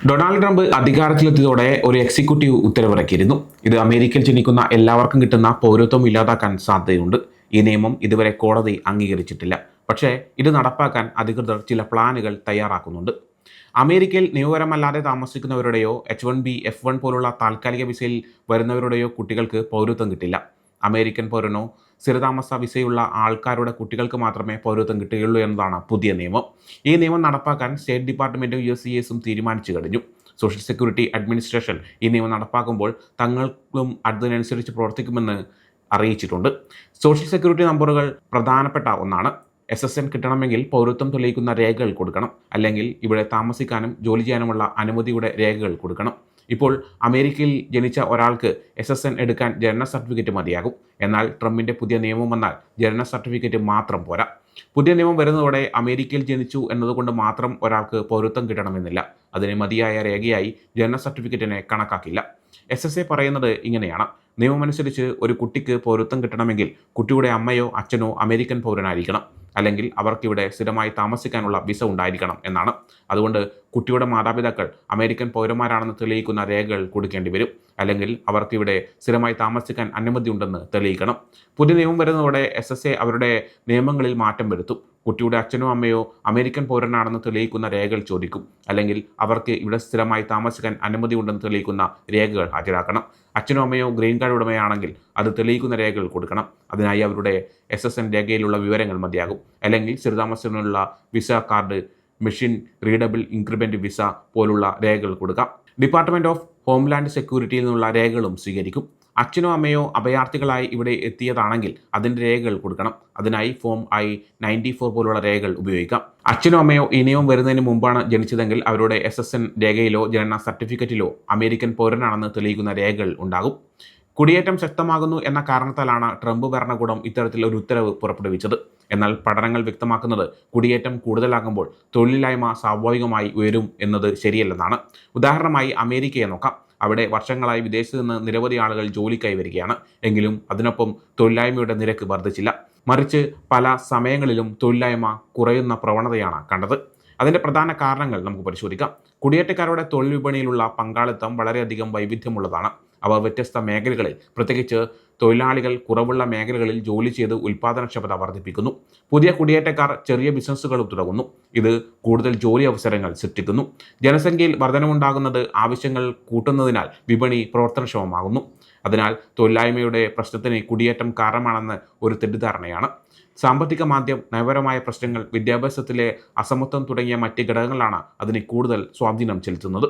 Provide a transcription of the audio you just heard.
Donald Trump അധികാരത്തിലെത്തിയതോടെ ഒരു executive ഉത്തരവിറക്കിയിരുന്നു. ഇത് അമേരിക്കയിൽ ജനിക്കുന്ന എല്ലാവർക്കും കിട്ടുന്ന പൗരത്വം ഇല്ലാതാക്കാൻ സാധ്യതയുണ്ട്. ഈ നിയമം ഇതുവരെ കോടതി അംഗീകരിച്ചിട്ടില്ല. പക്ഷേ ഇത് നടപ്പാക്കാൻ അധികൃതർ ചില പ്ലാനുകൾ തയ്യാറാക്കുന്നുണ്ട്. അമേരിക്കയിൽ നിയമപരമല്ലാതെ താമസിക്കുന്നവരുടെയോ H one B F one പോലുള്ള താൽക്കാലിക വിസയിൽ വരുന്നവരുടെയോ കുട്ടികൾക്ക് പൗരത്വം കിട്ടില്ല. അമേരിക്കൻ പൗരനോ സ്ഥിരതാമസ വിസയുള്ള ആൾക്കാരുടെ കുട്ടികൾക്ക് മാത്രമേ പൗരത്വം കിട്ടുകയുള്ളൂ എന്നതാണ് പുതിയ നിയമം. ഈ നിയമം നടപ്പാക്കാൻ സ്റ്റേറ്റ് ഡിപ്പാർട്ട്മെന്റും യു എസ് സി എസും തീരുമാനിച്ചു കഴിഞ്ഞു. സോഷ്യൽ സെക്യൂരിറ്റി അഡ്മിനിസ്ട്രേഷൻ ഈ നിയമം നടപ്പാക്കുമ്പോൾ തങ്ങൾക്കും അതിനനുസരിച്ച് പ്രവർത്തിക്കുമെന്ന് അറിയിച്ചിട്ടുണ്ട്. സോഷ്യൽ സെക്യൂരിറ്റി നമ്പറുകൾ പ്രധാനപ്പെട്ട ഒന്നാണ്. എസ് എസ് എൻ കിട്ടണമെങ്കിൽ പൗരത്വം തെളിയിക്കുന്ന രേഖകൾ കൊടുക്കണം. അല്ലെങ്കിൽ ഇവിടെ താമസിക്കാനും ജോലി ചെയ്യാനുമുള്ള അനുമതിയുടെ രേഖകൾ കൊടുക്കണം. ഇപ്പോൾ അമേരിക്കയിൽ ജനിച്ച ഒരാൾക്ക് എസ് എസ് എൻ എടുക്കാൻ ജനന സർട്ടിഫിക്കറ്റ് മതിയാകും. എന്നാൽ ട്രംപിന്റെ പുതിയ നിയമം വന്നാൽ ജനന സർട്ടിഫിക്കറ്റ് മാത്രം പോരാ. പുതിയ നിയമം വരുന്നതോടെ അമേരിക്കയിൽ ജനിച്ചു എന്നതുകൊണ്ട് മാത്രം ഒരാൾക്ക് പൗരത്വം കിട്ടണമെന്നില്ല. അതിന് മതിയായ രേഖയായി ജനന സർട്ടിഫിക്കറ്റിനെ കണക്കാക്കില്ല. എസ് എസ് എ പറയുന്നത് ഇങ്ങനെയാണ്. നിയമമനുസരിച്ച് ഒരു കുട്ടിക്ക് പൗരത്വം കിട്ടണമെങ്കിൽ കുട്ടിയുടെ അമ്മയോ അച്ഛനോ അമേരിക്കൻ പൗരനായിരിക്കണം. അല്ലെങ്കിൽ അവർക്കിവിടെ സ്ഥിരമായി താമസിക്കാനുള്ള വിസ ഉണ്ടായിരിക്കണം എന്നാണ്. അതുകൊണ്ട് കുട്ടിയുടെ മാതാപിതാക്കൾ അമേരിക്കൻ പൗരന്മാരാണെന്ന് തെളിയിക്കുന്ന രേഖകൾ കൊടുക്കേണ്ടി വരും. അല്ലെങ്കിൽ അവർക്കിവിടെ സ്ഥിരമായി താമസിക്കാൻ അനുമതി ഉണ്ടെന്ന് തെളിയിക്കണം. പുതിയ നിയമം വരുന്നതോടെ എസ് അവരുടെ നിയമങ്ങളിൽ മാറ്റം വരുത്തും. കുട്ടിയുടെ അച്ഛനോ അമ്മയോ അമേരിക്കൻ പൗരനാണെന്ന് തെളിയിക്കുന്ന രേഖകൾ ചോദിക്കും. അല്ലെങ്കിൽ അവർക്ക് ഇവിടെ സ്ഥിരമായി താമസിക്കാൻ അനുമതി ഉണ്ടെന്ന് തെളിയിക്കുന്ന രേഖകൾ ഹാജരാക്കണം. അച്ഛനോ അമ്മയോ ഗ്രീൻ കാർഡ് ഉടമയാണെങ്കിൽ അത് തെളിയിക്കുന്ന രേഖകൾ കൊടുക്കണം. അതിനായി അവരുടെ എസ് എസ് എൻ രേഖയിലുള്ള വിവരങ്ങൾ മതിയാകും. അല്ലെങ്കിൽ സ്ഥിരതാമസത്തിനുള്ള visa card machine readable increment visa പോലുള്ള രേഖകൾ കൊടുക്കാം. ഡിപ്പാർട്ട്മെന്റ് ഓഫ് ഹോംലാൻഡ് സെക്യൂരിറ്റിയിൽ നിന്നുള്ള രേഖകളും സ്വീകരിക്കും. അച്ഛനോ അമ്മയോ അഭയാർത്ഥികളായി ഇവിടെ എത്തിയതാണെങ്കിൽ അതിന്റെ രേഖകൾ കൊടുക്കണം. അതിനായി ഫോം ഐ നയന്റി ഫോർ പോലുള്ള രേഖകൾ ഉപയോഗിക്കാം. അച്ഛനോ അമ്മയോ ഇനിയും വരുന്നതിന് മുമ്പാണ് ജനിച്ചതെങ്കിൽ അവരുടെ എസ് എസ് എൻ രേഖയിലോ ജനന സർട്ടിഫിക്കറ്റിലോ അമേരിക്കൻ പൗരനാണെന്ന് തെളിയിക്കുന്ന രേഖകൾ ഉണ്ടാകും. കുടിയേറ്റം ശക്തമാകുന്നു എന്ന കാരണത്താലാണ് ട്രംപ് ഭരണകൂടം ഇത്തരത്തിൽ ഒരു ഉത്തരവ് പുറപ്പെടുവിച്ചത്. എന്നാൽ പഠനങ്ങൾ വ്യക്തമാക്കുന്നത് കുടിയേറ്റം കൂടുതലാകുമ്പോൾ തൊഴിലില്ലായ്മ സ്വാഭാവികമായി ഉയരും എന്നത് ശരിയല്ലെന്നാണ്. ഉദാഹരണമായി അമേരിക്കയെ നോക്കാം. അവിടെ വർഷങ്ങളായി വിദേശത്ത് നിന്ന് നിരവധി ആളുകൾ ജോലി കൈവരികയാണ് എങ്കിലും അതിനൊപ്പം തൊഴിലില്ലായ്മയുടെ നിരക്ക് വർദ്ധിച്ചില്ല. മറിച്ച് പല സമയങ്ങളിലും തൊഴിലില്ലായ്മ കുറയുന്ന പ്രവണതയാണ് കണ്ടത്. അതിന്റെ പ്രധാന കാരണങ്ങൾ നമുക്ക് പരിശോധിക്കാം. കുടിയേറ്റക്കാരുടെ തൊഴിൽ വിപണിയിലുള്ള പങ്കാളിത്തം വളരെയധികം വൈവിധ്യമുള്ളതാണ്. അവ വ്യത്യസ്ത മേഖലകളിൽ പ്രത്യേകിച്ച് തൊഴിലാളികൾ കുറവുള്ള മേഖലകളിൽ ജോലി ചെയ്ത് ഉൽപാദനക്ഷമത വർദ്ധിപ്പിക്കുന്നു. പുതിയ കുടിയേറ്റക്കാർ ചെറിയ ബിസിനസ്സുകളും തുടങ്ങുന്നു. ഇത് കൂടുതൽ ജോലി അവസരങ്ങൾ സൃഷ്ടിക്കുന്നു. ജനസംഖ്യയിൽ വർധനമുണ്ടാകുന്നത് ആവശ്യങ്ങൾ കൂട്ടുന്നതിനാൽ വിപണി പ്രവർത്തനക്ഷമമാകുന്നു. അതിനാൽ തൊഴിലായ്മയുടെ പ്രശ്നത്തിന് കുടിയേറ്റം കാരണമാണെന്ന് ഒരു തെറ്റിദ്ധാരണയാണ്. സാമ്പത്തിക മാന്ദ്യം നയപരമായ പ്രശ്നങ്ങൾ വിദ്യാഭ്യാസത്തിലെ അസമത്വം തുടങ്ങിയ മറ്റ് ഘടകങ്ങളാണ് അതിന് കൂടുതൽ സ്വാധീനം ചെലുത്തുന്നത്.